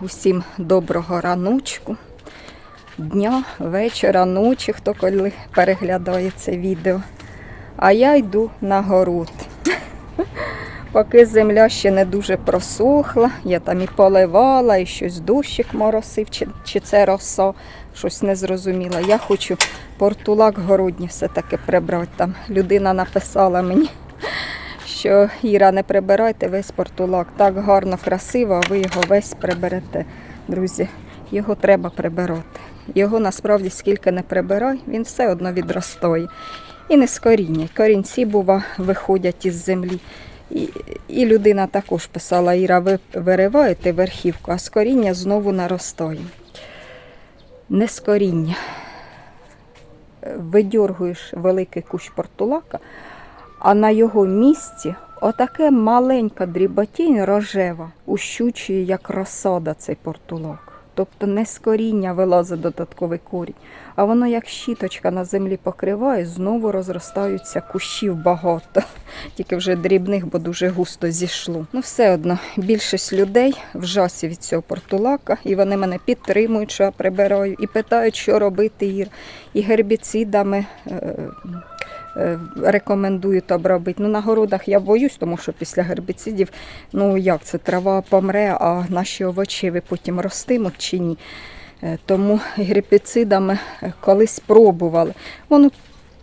усім доброго раночку, дня, вечора, ночі, хто коли переглядає це відео. А я йду на город. Поки земля ще не дуже просохла, я там і поливала, і щось дощик моросив, чи, чи це роса, щось не зрозуміла. Я хочу портулак городній все-таки прибрати. Там людина написала мені, що Іра, не прибирайте весь портулак. Так гарно, красиво, а ви його весь приберете. Друзі, його треба прибирати. Його насправді скільки не прибирай, він все одно відростає. І не з коріння. Корінці, бува, виходять із землі. І, і людина також писала, Іра, ви вириваєте верхівку, а з коріння знову наростає. Не з коріння. Видьоргуєш великий кущ портулака, а на його місці отаке маленька дріботінь рожева ущучує, як розсада цей портулак. Тобто не з коріння вилазить додатковий корінь, а воно як щіточка на землі покриває, знову розростаються кущів багато, тільки вже дрібних, бо дуже густо зійшло. Ну, все одно, більшість людей в жасі від цього портулака, і вони мене підтримують, що я прибираю, і питають, що робити і гербіцидами. е, Рекомендують обробити. Ну, на городах я боюсь, тому що після гербіцидів, ну як це, трава помре, а наші овочеві потім ростимуть чи ні. Е, Тому гербіцидами е, колись пробували. Воно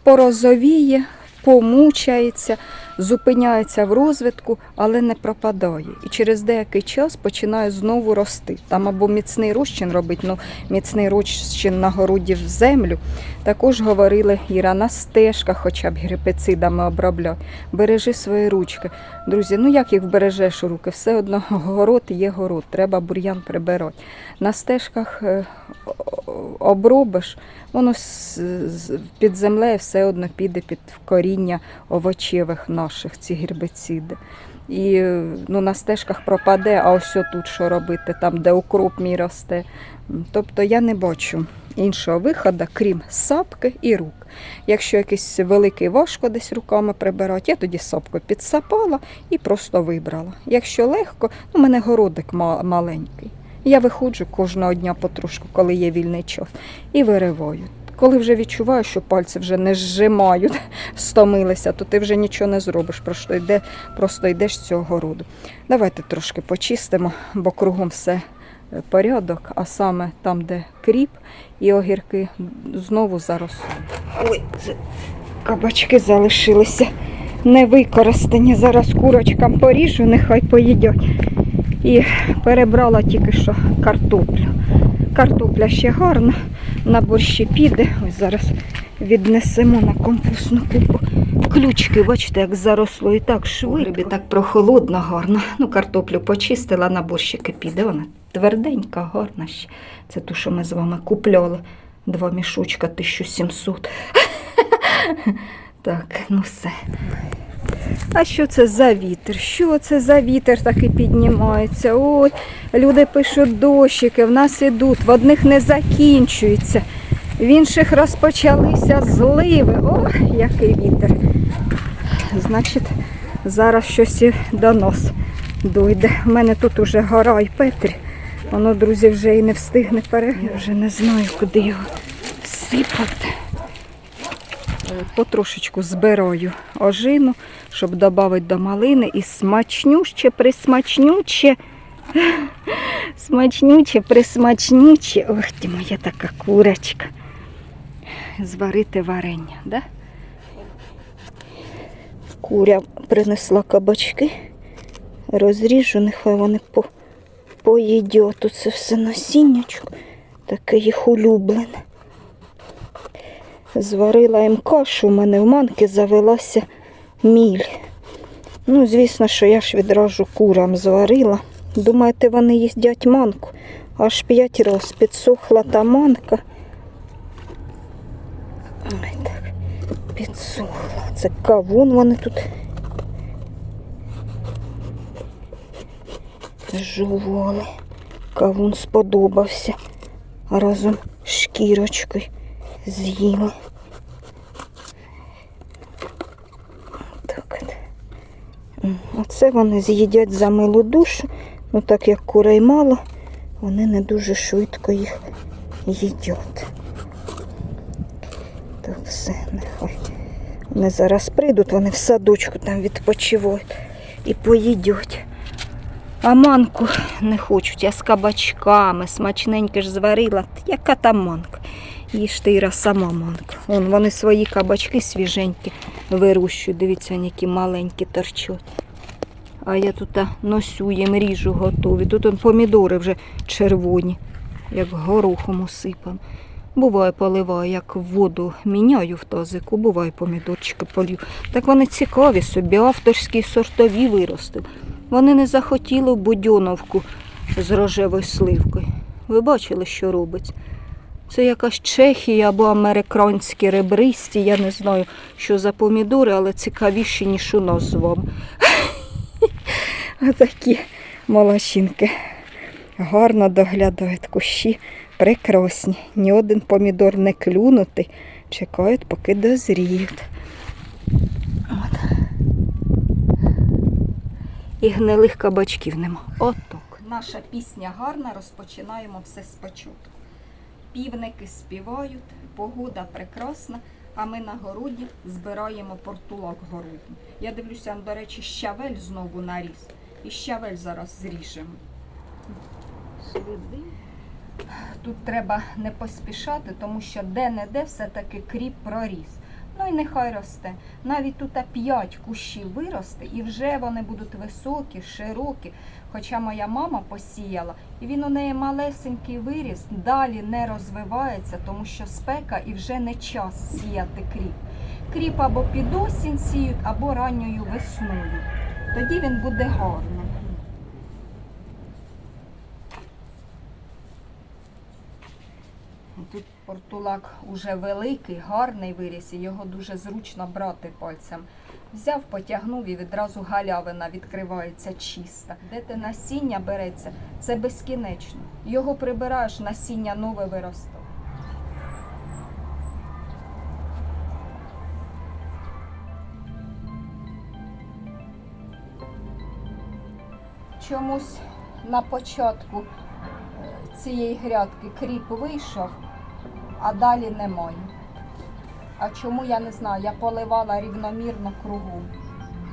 порозовіє, помучається, зупиняється в розвитку, але не пропадає. І через деякий час починає знову рости. Там або міцний розчин робить, ну міцний розчин на городі в землю. Також говорили Іра на стежках, хоча б гербіцидами обробляй. Бережи свої ручки. Друзі, ну як їх бережеш руки? Все одно город є город, треба бур'ян прибирати. На стежках е, обробиш, воно під землею все одно піде під коріння овочевих наших, ці гербіциди. І ну, на стежках пропаде, а ось тут що робити, там, де укроп мій росте. Тобто я не бачу іншого виходу, крім сапки і рук. Якщо якийсь великий важко десь руками прибирати, я тоді сапкою підсапала і просто вибрала. Якщо легко, ну, у мене городик маленький. Я виходжу кожного дня потрошку, коли є вільний час, і вириваю. Коли вже відчуваю, що пальці вже не зжимають, стомилися, то ти вже нічого не зробиш, просто, йде, просто йдеш з цього городу. Давайте трошки почистимо, бо кругом все е, порядок, а саме там, де кріп і огірки, знову заросли. Ой, це кабачки залишилися не використані. Зараз курочкам поріжу, нехай поїдять. І перебрала тільки що картоплю. Картопля ще гарна, на борщі піде. Ось зараз віднесемо на компостну купу. Ключки, бачите, як заросло і так швидко. так прохолодно, гарно. Ну, картоплю почистила, на борщики піде. Вона тверденька, гарна ще. Це ту, що ми з вами купляли. Два мішочка 1700. Так, ну все. А що це за вітер? Що це за вітер такий піднімається? Ой, люди пишуть дощики, в нас ідуть, в одних не закінчуються, в інших розпочалися зливи. О, який вітер. Значить, зараз щось і до нас дойде. У мене тут уже гора і Петрі. Воно, друзі, вже і не встигне переглянути. Я вже не знаю, куди його сипати. Потрошечку збираю ожину, щоб додати до малини і смачнюще, присмачнюче. Смачнюче, присмачнюче. Ох ти моя така курочка. Зварити варення, да? Куря принесла кабачки. Розріжу, нехай вони по, поїдять. Тут це все насіннячко. Таке їх улюблене. Зварила їм кашу, у мене в манки завелася міль. Ну, звісно, що я ж відразу курам зварила. Думаєте, вони їдять манку? Аж п'ять раз підсохла та манка. Ой, так, підсохла. Це кавун вони тут. Жували. Кавун сподобався. Разом з шкірочкою з'їли. Так. Оце вони з'їдять за милу душу. Ну так як курей мало, вони не дуже швидко їх їдять. То все, нехай. Вони зараз прийдуть, вони в садочку там відпочивають і поїдять. А манку не хочуть, я з кабачками, смачненьке ж зварила. Яка там манка? Їж ти Іра, сама манка. Вон вони свої кабачки свіженькі вирощують. Дивіться, які маленькі торчать. А я тут носю їм ріжу готові. Тут он помідори вже червоні, як горохом усипам. Буває, поливаю, як воду міняю в тазику, буває помідорчики полю. Так вони цікаві собі, авторські сортові виростив. Вони не захотіли будьоновку з рожевою сливкою. Ви бачили, що робить? Це якась Чехія або американські ребристі. Я не знаю, що за помідори, але цікавіші, ніж у нас з вами. Отакі молодчинки. Гарно доглядають кущі, прекрасні. Ні один помідор не клюнутий. Чекають, поки дозріють. От. І гнилих кабачків нема. Отак. Наша пісня гарна, розпочинаємо все спочатку. Півники співають, погода прекрасна, а ми на городі збираємо портулок городній. Я дивлюся, до речі, щавель знову наріс. І щавель зараз зріжемо. Тут треба не поспішати, тому що де-не-де все-таки кріп проріс. Ну і нехай росте. Навіть тут 5 кущів виросте, і вже вони будуть високі, широкі. Хоча моя мама посіяла, і він у неї малесенький виріс, далі не розвивається, тому що спека і вже не час сіяти кріп. Кріп або під осінь сіють, або ранньою весною. Тоді він буде гарним. Тут портулак уже великий, гарний виріс, і його дуже зручно брати пальцем. Взяв, потягнув і відразу галявина відкривається чиста. Де те насіння береться, це безкінечно. Його прибираєш, насіння нове виростає. Чомусь на початку е, цієї грядки кріп вийшов, а далі немає. А чому я не знаю, я поливала рівномірно кругом.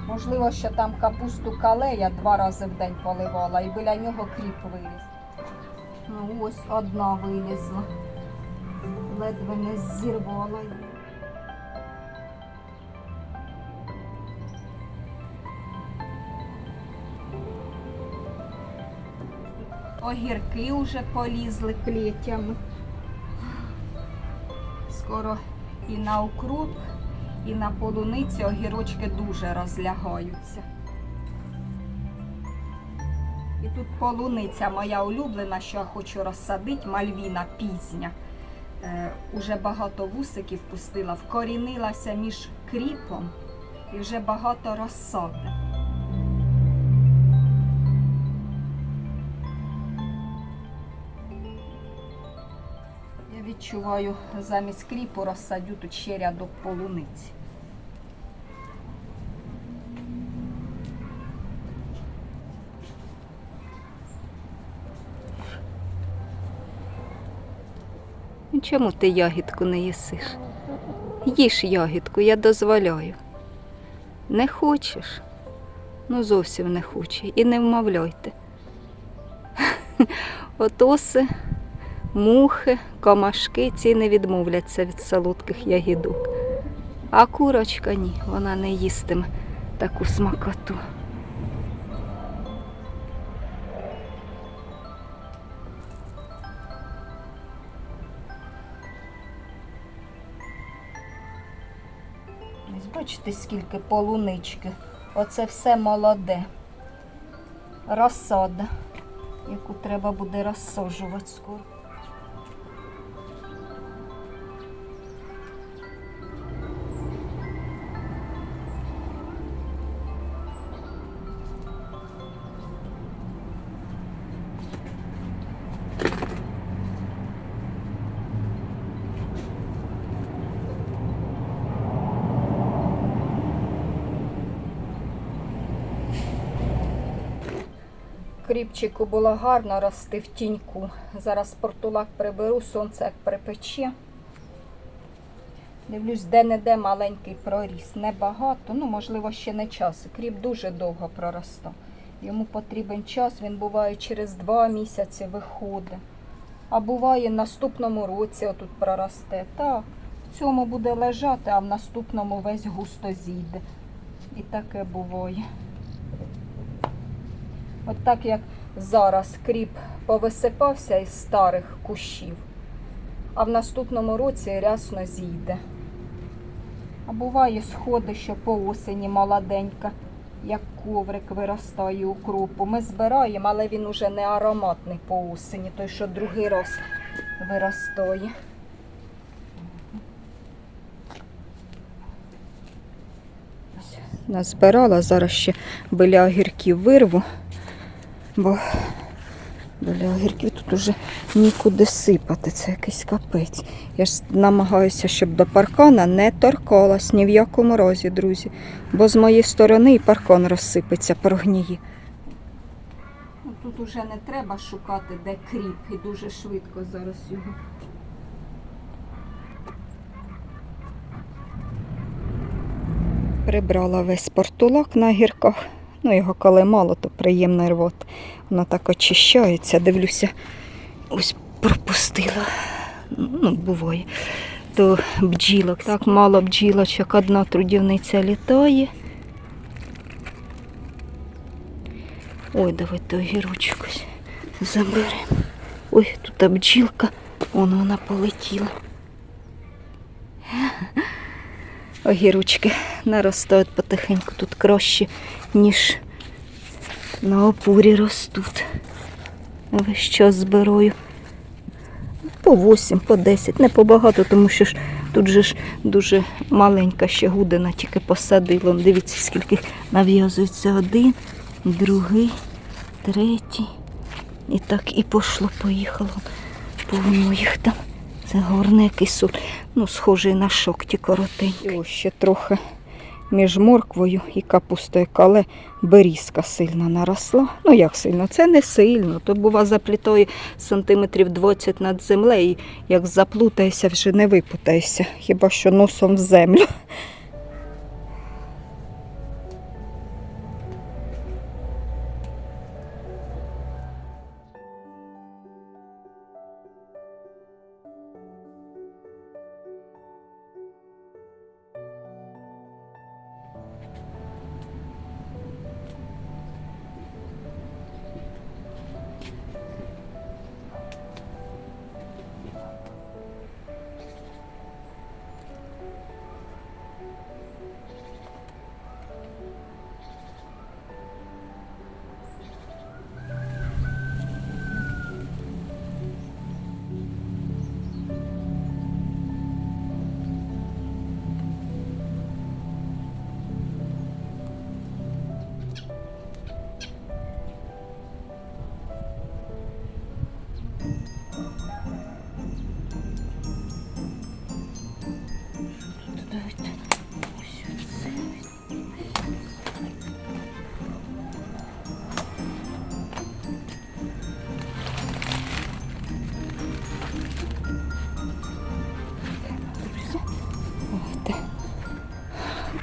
Можливо, що там капусту кале я два рази в день поливала і біля нього кріп виліз. Ну ось одна вилізла. Ледве не зірвала її. Огірки вже полізли клітями. Скоро і на укроп, і на полуниці огірочки дуже розлягаються. І тут полуниця моя улюблена, що я хочу розсадити, мальвіна пізня. Е, уже багато вусиків пустила, вкорінилася між кріпом і вже багато розсади. Відчуваю, замість кріпу розсадю тут ще рядок полуниці. Чому ти ягідку не їсиш? Їж ягідку, я дозволяю. Не хочеш? Ну зовсім не хоче. І не вмовляйте. Отоси мухи, комашки ці не відмовляться від солодких ягідок. А курочка ні, вона не їстиме таку смакоту. Бачите, скільки полунички. Оце все молоде. Розсада, яку треба буде розсаджувати скоро. Кріпчику було гарно рости в тіньку. Зараз портулак приберу, сонце як припече. Дивлюсь, де-не-де маленький проріс. Небагато, ну, можливо, ще не час. Кріп дуже довго проростав. Йому потрібен час, він буває через два місяці виходить. А буває в наступному році отут проросте. Так, в цьому буде лежати, а в наступному весь густо зійде. І таке буває. От так як зараз кріп повисипався із старих кущів, а в наступному році рясно зійде. А буває сходи, що по осені молоденька, як коврик виростає укропу. Ми збираємо, але він уже не ароматний по осені, той, що другий раз виростає. Назбирала, зараз ще біля огірків вирву, бо біля огірків тут уже нікуди сипати, це якийсь капець. Я ж намагаюся, щоб до паркана не торкалась ні в якому разі, друзі. Бо з моєї сторони і паркан розсипеться, прогніє. Тут уже не треба шукати, де кріп, і дуже швидко зараз його. Прибрала весь портулак на гірках. Ну, його коли мало, то приємно рвот. Воно так очищається, дивлюся, ось пропустила. Ну, буває. То бджілок. Так мало бджілочок, одна трудівниця літає. Ой, давайте огірочок ось заберемо. Ой, тут бджілка. Вон вона полетіла. Огірочки наростають потихеньку тут краще, ніж на опорі ростуть. Весь час збираю. По 8, по 10, не побагато, тому що ж тут же ж дуже маленька ще гудина, тільки посадила. Дивіться, скільки нав'язується один, другий, третій. І так і пошло, поїхало. Повно їх там. Це горний який. Ну, схожий на шок, ті коротенькі. Ось ще трохи між морквою і капустою, але берізка сильно наросла. Ну як сильно? Це не сильно. То бува плітою сантиметрів 20 над землею, як заплутаєшся, вже не випутаєшся, хіба що носом в землю.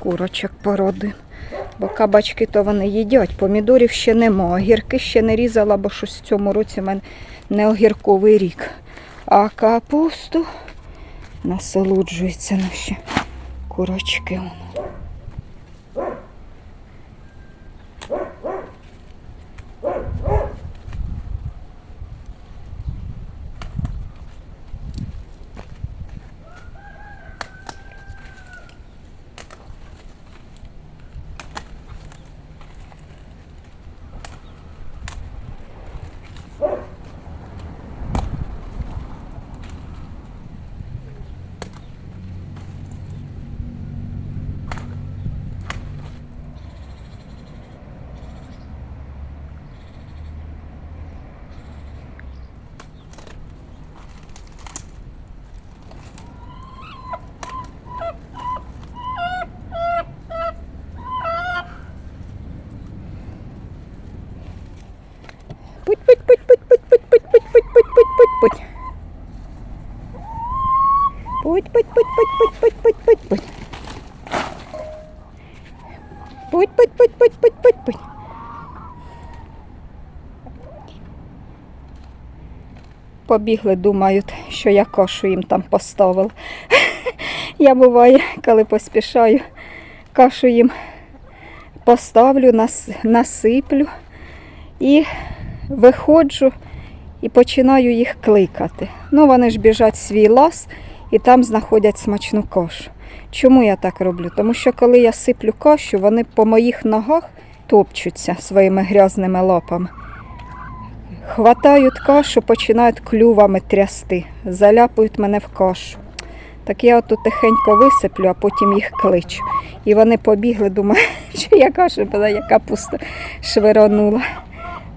Курочок породимо. Бо кабачки то вони їдять, помідорів ще нема, огірки ще не різала, бо щось в цьому році в мене не огірковий рік. А капусту насолоджуються наші курочки. Путь. Путь, путь, путь, путь, путь, путь, путь, путь, путь. Путь, путь, путь, путь, путь, путь, путь. путь путь путь путь путь путь путь путь путь путь путь Побігли, думають, що я кашу їм там поставила. Я буває, коли поспішаю, кашу їм поставлю, нас, насиплю і виходжу і починаю їх кликати. Ну, вони ж біжать в свій лаз і там знаходять смачну кашу. Чому я так роблю? Тому що коли я сиплю кашу, вони по моїх ногах топчуться своїми грязними лапами. Хватають кашу, починають клювами трясти, заляпують мене в кашу. Так я отут тихенько висиплю, а потім їх кличу. І вони побігли, думаю, що я кашу була, я капусту швиронула.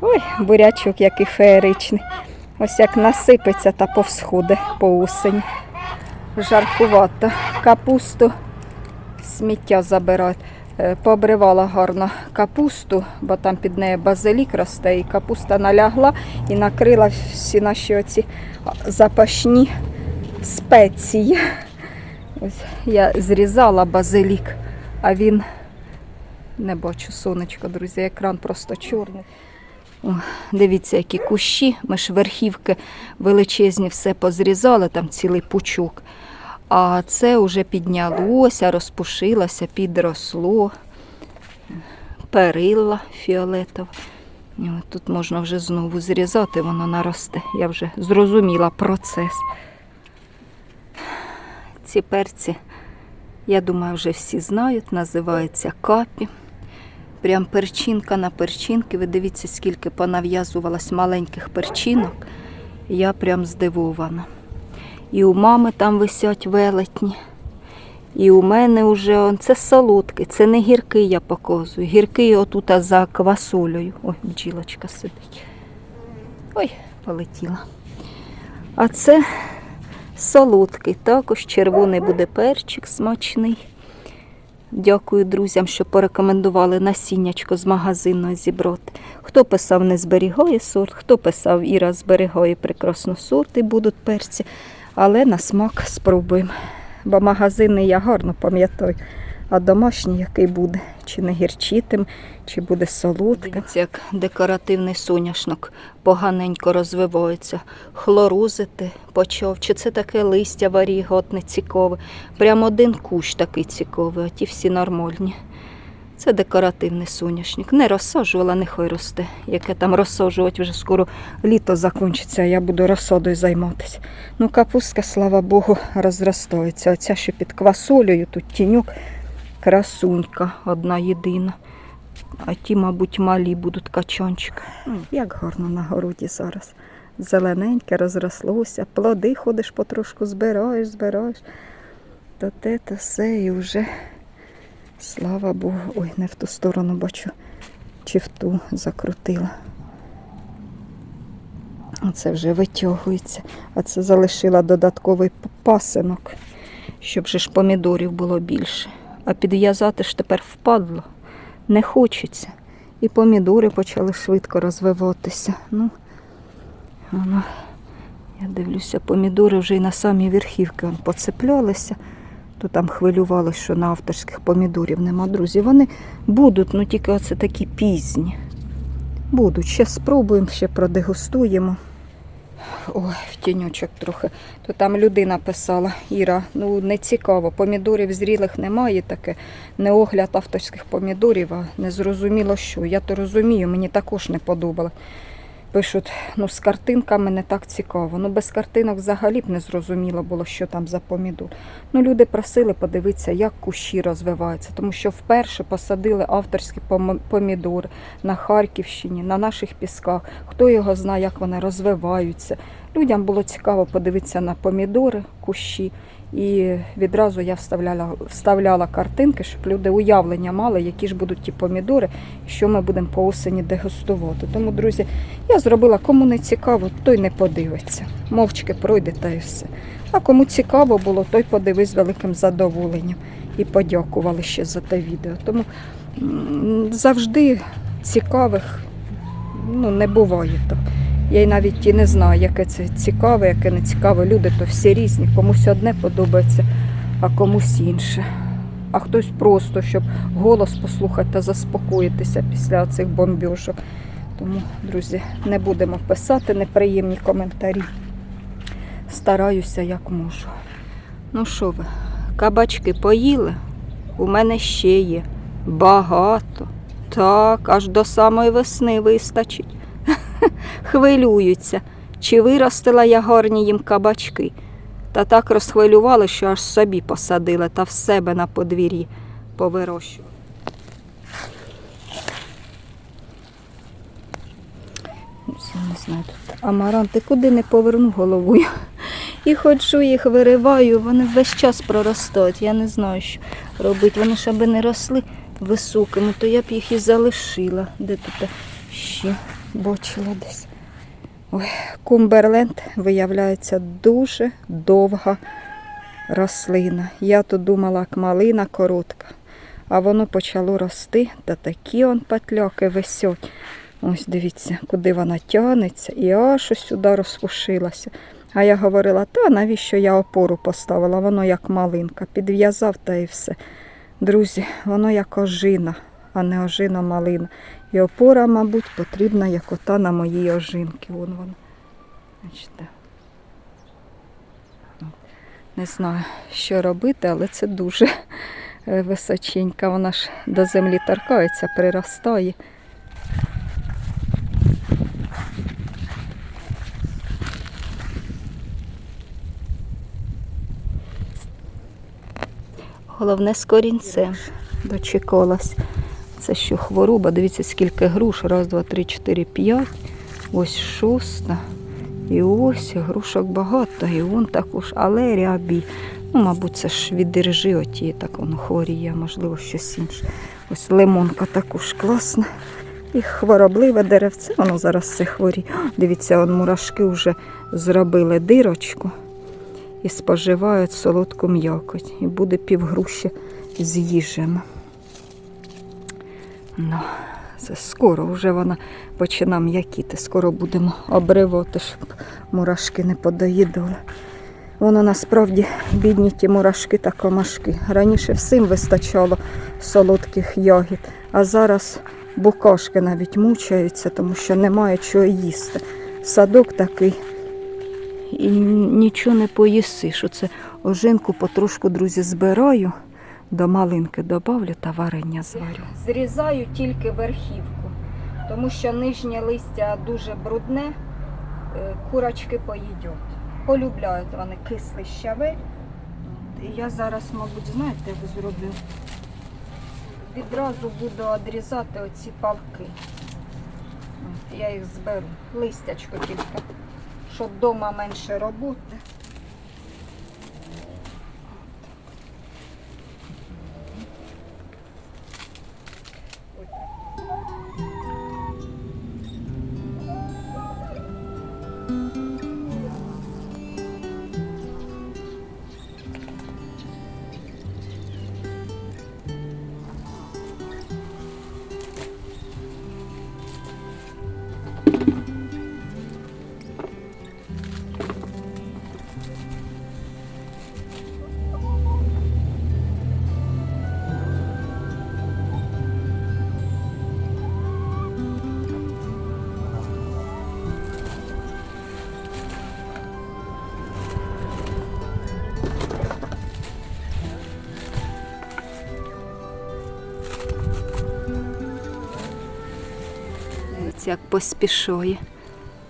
Ой, бурячок який феєричний. Ось як насипеться та повсходи по осені. Жаркувато. Капусту сміття забирають. Е, Пообривала гарно капусту, бо там під нею базилік росте, і капуста налягла і накрила всі наші оці запашні спеції. Ось я зрізала базилік, а він не бачу сонечко, друзі, екран просто чорний. О, дивіться, які кущі. Ми ж верхівки величезні все позрізали, там цілий пучок. А це вже піднялося, розпушилося, підросло. Перилла фіолетова. Тут можна вже знову зрізати, воно наросте. Я вже зрозуміла процес. Ці перці, я думаю, вже всі знають, називаються капі. Прям перчинка на перчинки. Ви дивіться, скільки понав'язувалось маленьких перчинок. Я прям здивована. І у мами там висять велетні. І у мене вже он, це солодкий, це не гіркий я показую. Гіркий отут за квасолею. Ой, бджілочка сидить. Ой, полетіла. А це солодкий, також червоний буде перчик смачний. Дякую друзям, що порекомендували насіннячко з магазину зібрати. Хто писав, не зберігає сорт, хто писав, Іра зберігає прекрасно сорт і будуть перці. Але на смак спробуємо. Бо магазини я гарно пам'ятаю, а домашній який буде, чи не гірчитим, чи буде солодким. Дивіться, як декоративний соняшник поганенько розвивається. Хлорозити почав. Чи це таке листя варіготне, цікаве. Прям один кущ такий цікавий, а ті всі нормальні. Це декоративний соняшник. Не розсаджувала, нехай росте. Яке там розсаджувати вже скоро літо закінчиться, а я буду розсадою займатися. Ну, капустка, слава Богу, розростається. Оця, що під квасолею, тут тіньок, красунька одна єдина. А ті, мабуть, малі будуть качанчики. Як гарно на городі зараз. Зелененьке розрослося, плоди ходиш потрошку, збираєш, збираєш. То те, то все, і вже Слава Богу. Ой, не в ту сторону бачу, чи в ту закрутила. Оце вже витягується. А це залишила додатковий пасинок, щоб ж помідорів було більше. А підв'язати ж тепер впадло. Не хочеться. І помідори почали швидко розвиватися. Ну, воно, я дивлюся, помідори вже і на самі верхівки вон поцеплялися то там хвилювалося, що на авторських помідорів нема. Друзі, вони будуть, ну тільки оце такі пізні. Будуть. Ще спробуємо, ще продегустуємо. Ой, в тіньочок трохи. То там людина писала, Іра, ну не цікаво, помідорів зрілих немає таке. Не огляд авторських помідорів, а не зрозуміло що. Я то розумію, мені також не подобало. Пишуть, ну з картинками не так цікаво. Ну без картинок взагалі б не зрозуміло було, що там за помідор. Ну люди просили подивитися, як кущі розвиваються, тому що вперше посадили авторські помідори на Харківщині, на наших пісках. Хто його знає, як вони розвиваються. Людям було цікаво подивитися на помідори, кущі. І відразу я вставляла, вставляла картинки, щоб люди уявлення мали, які ж будуть ті помідори, що ми будемо по осені дегустувати. Тому, друзі, я зробила, кому не цікаво, той не подивиться. Мовчки пройде та і все. А кому цікаво було, той подивись з великим задоволенням і подякували ще за те відео. Тому завжди цікавих ну, не буває то. Я й навіть і не знаю, яке це цікаве, яке не цікаве. Люди то всі різні. Комусь одне подобається, а комусь інше. А хтось просто, щоб голос послухати та заспокоїтися після цих бомбіжок. Тому, друзі, не будемо писати неприємні коментарі. Стараюся як можу. Ну що ви, кабачки поїли? У мене ще є. Багато. Так, аж до самої весни вистачить. Хвилюються, чи виростила я гарні їм кабачки. Та так розхвилювали, що аж собі посадили та в себе на подвір'ї повирощували. Ось не знаю тут. Амаранти, куди не поверну головою. І ходжу, їх вириваю, вони весь час проростають. Я не знаю, що робити. Вони ж аби не росли високими, то я б їх і залишила. Де тут ще бачила десь. Ой, Кумберленд виявляється дуже довга рослина. Я то думала, як малина коротка, а воно почало рости, та такі он петляки висять. Ось дивіться, куди вона тягнеться, і аж ось сюди розпушилася. А я говорила, та навіщо я опору поставила? Воно як малинка. Підв'язав та і все. Друзі, воно як ожина, а не ожина малина. І опора, мабуть, потрібна як ота на моїй ожинки. Вон вона. Бачите. Не знаю, що робити, але це дуже височенька. Вона ж до землі торкається, приростає. Головне з корінцем дочекалась. Це що хвороба, дивіться, скільки груш. Раз, два, три, чотири, п'ять. Ось шоста. І ось грушок багато, і вон також, але рябі. Ну, мабуть, це ж від держи оті, так воно хворіє, можливо, щось інше. Ось лимонка також класна. І хворобливе деревце, воно зараз все хворіє. Дивіться, он мурашки вже зробили дирочку і споживають солодку м'якоть. І буде півгрущі з'їжджено. Ну, це скоро вже вона починає м'якіти. Скоро будемо обривати, щоб мурашки не подоїдали. Воно насправді бідні ті мурашки та комашки. Раніше всім вистачало солодких ягід, а зараз букашки навіть мучаються, тому що немає чого їсти. Садок такий і нічого не поїсиш. Оце ожинку потрошку, друзі, збираю, до малинки добавлю та варення зварю. Зрізаю тільки верхівку, тому що нижнє листя дуже брудне, е, курочки поїдять. Полюбляють вони кислий щавель. І я зараз, мабуть, знаєте, зроблю? Відразу буду відрізати оці палки. Я їх зберу. Листячко тільки щоб вдома менше роботи. Поспішає.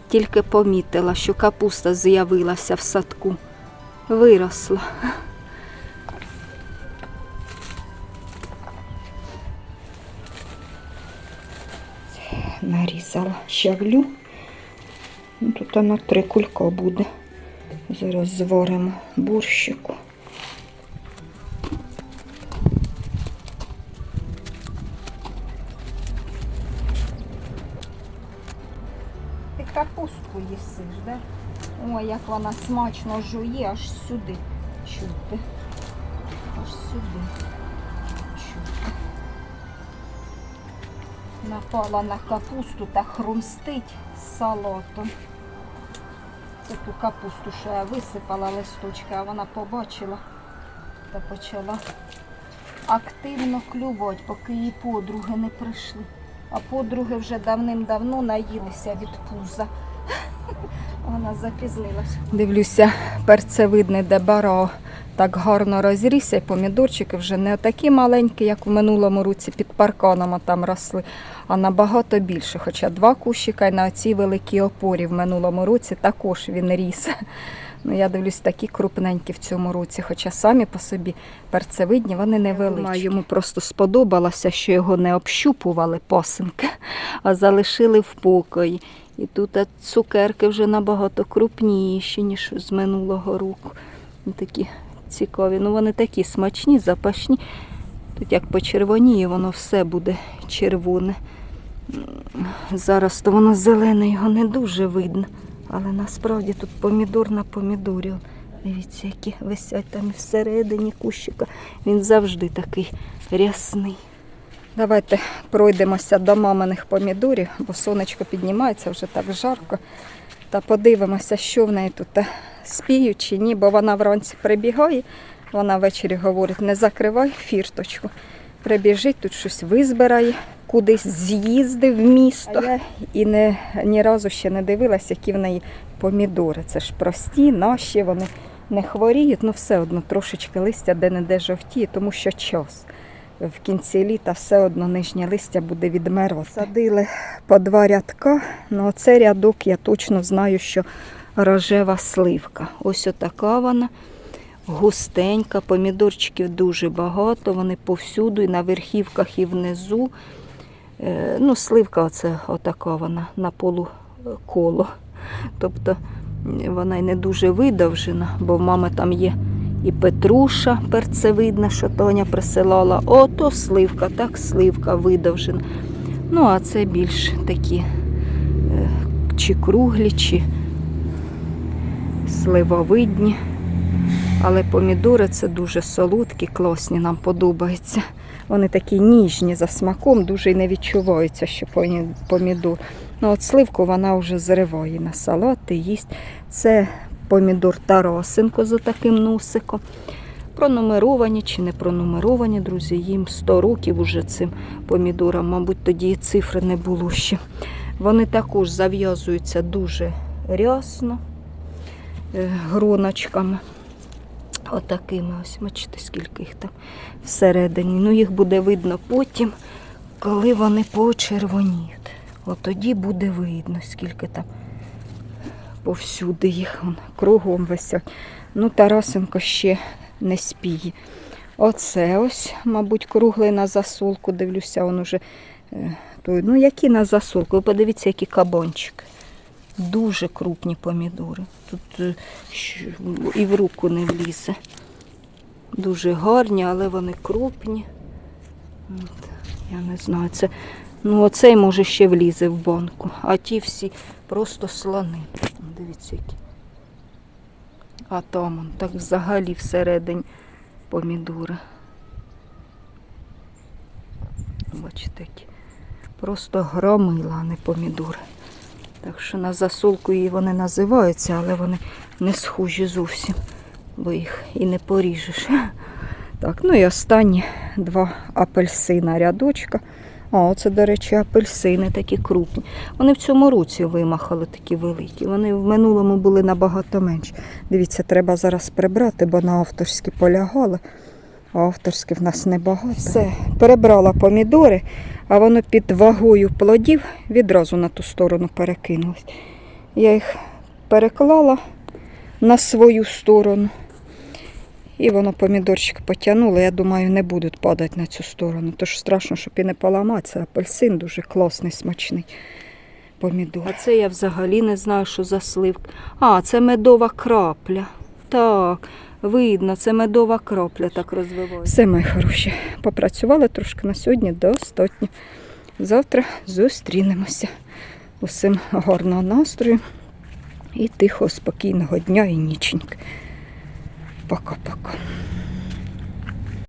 Тільки помітила, що капуста з'явилася в садку. Виросла. Нарізала щавлю. Ну, Тут воно три кулька буде. Зараз зваримо борщику. Капустку їсиш, да? Ой, як вона смачно жує, аж сюди чути. Аж сюди чути. Напала на капусту та хрумстить з салатом. ту капусту, що я висипала листочки, а вона побачила та почала активно клювати, поки її подруги не прийшли. А подруги вже давним-давно наїлися від пуза. Вона запізнилась. Дивлюся, перцевидний дебаро так гарно розрісся, і помідорчики вже не такі маленькі, як в минулому році під парканом там росли, а набагато більше. Хоча два кущика і на цій великій опорі в минулому році також він ріс. Ну, я дивлюсь, такі крупненькі в цьому році, хоча самі по собі перцевидні, вони невеличкі. Думаю, йому просто сподобалося, що його не общупували посинки, а залишили в покої. І тут цукерки вже набагато крупніші, ніж з минулого року. Такі цікаві. Ну вони такі смачні, запашні. Тут як почервоніє, воно все буде червоне. Зараз то воно зелене, його не дуже видно. Але насправді тут помідор на помідорі. Дивіться, які висять там всередині кущика. Він завжди такий рясний. Давайте пройдемося до маминих помідорів, бо сонечко піднімається вже так жарко. Та подивимося, що в неї тут е, спіють чи ні, бо вона вранці прибігає, вона ввечері говорить, не закривай фірточку. Прибіжить, тут щось визбирає, кудись з'їздив в місто. А я і не, ні разу ще не дивилася, які в неї помідори. Це ж прості, наші, вони не хворіють, ну все одно трошечки листя де-не-де жовтіє, тому що час. В кінці літа все одно нижнє листя буде відмерло. Садили по два рядка, ну оце рядок я точно знаю, що рожева сливка. Ось отака вона густенька, помідорчиків дуже багато, вони повсюду, і на верхівках, і внизу. Е, Ну, сливка оце отака вона на полу е, коло. Тобто вона й не дуже видовжена, бо в мами там є і петруша перцевидна, що Тоня присилала. Ото сливка, так сливка видовжена. Ну, а це більш такі е, чи круглі, чи сливовидні. Але помідори це дуже солодкі, класні, нам подобаються. Вони такі ніжні за смаком, дуже й не відчуваються, що помідор. Ну, от сливку вона вже зриває на салати, їсть. Це помідор Тарасенко за таким носиком. Пронумеровані чи не пронумеровані, друзі, їм 100 років уже цим помідорам, мабуть, тоді і цифри не було ще. Вони також зав'язуються дуже рясно, е, гроночками. Отакими ось, бачите, скільки їх там всередині. Ну, їх буде видно потім, коли вони почервоніють. От тоді буде видно, скільки там повсюди їх вон, кругом висять. Ну, Тарасенко ще не спіє. Оце ось, мабуть, круглий на засолку. Дивлюся, він уже. е, той. Ну, які на засолку? Ви подивіться, які кабанчики. Дуже крупні помідори. Тут е, і в руку не влізе. Дуже гарні, але вони крупні. От, я не знаю, це. Ну, оцей може ще влізе в банку, а ті всі просто слони. Дивіться, які. А там он, так взагалі всередині помідори. Бачите, які. Просто громила, а не помідори. Так що на засолку її вони називаються, але вони не схожі зовсім, бо їх і не поріжеш. Так, ну і останні два апельсина рядочка. А, оце, до речі, апельсини такі крупні. Вони в цьому році вимахали такі великі. Вони в минулому були набагато менші. Дивіться, треба зараз прибрати, бо на авторські полягали. А авторські в нас небагато. Все, перебрала помідори, а воно під вагою плодів відразу на ту сторону перекинулось. Я їх переклала на свою сторону. І воно помідорчик потягнуло. Я думаю, не будуть падати на цю сторону. Тож страшно, щоб і не поламати. Це апельсин дуже класний, смачний помідор. А це я взагалі не знаю, що за сливка. А, це медова крапля. Так, видно, це медова кропля так розвивається. Все, моє хороше. Попрацювала трошки на сьогодні достатньо. Завтра зустрінемося. Усім гарного настрою і тихого, спокійного дня і ніченька. Пока-пока.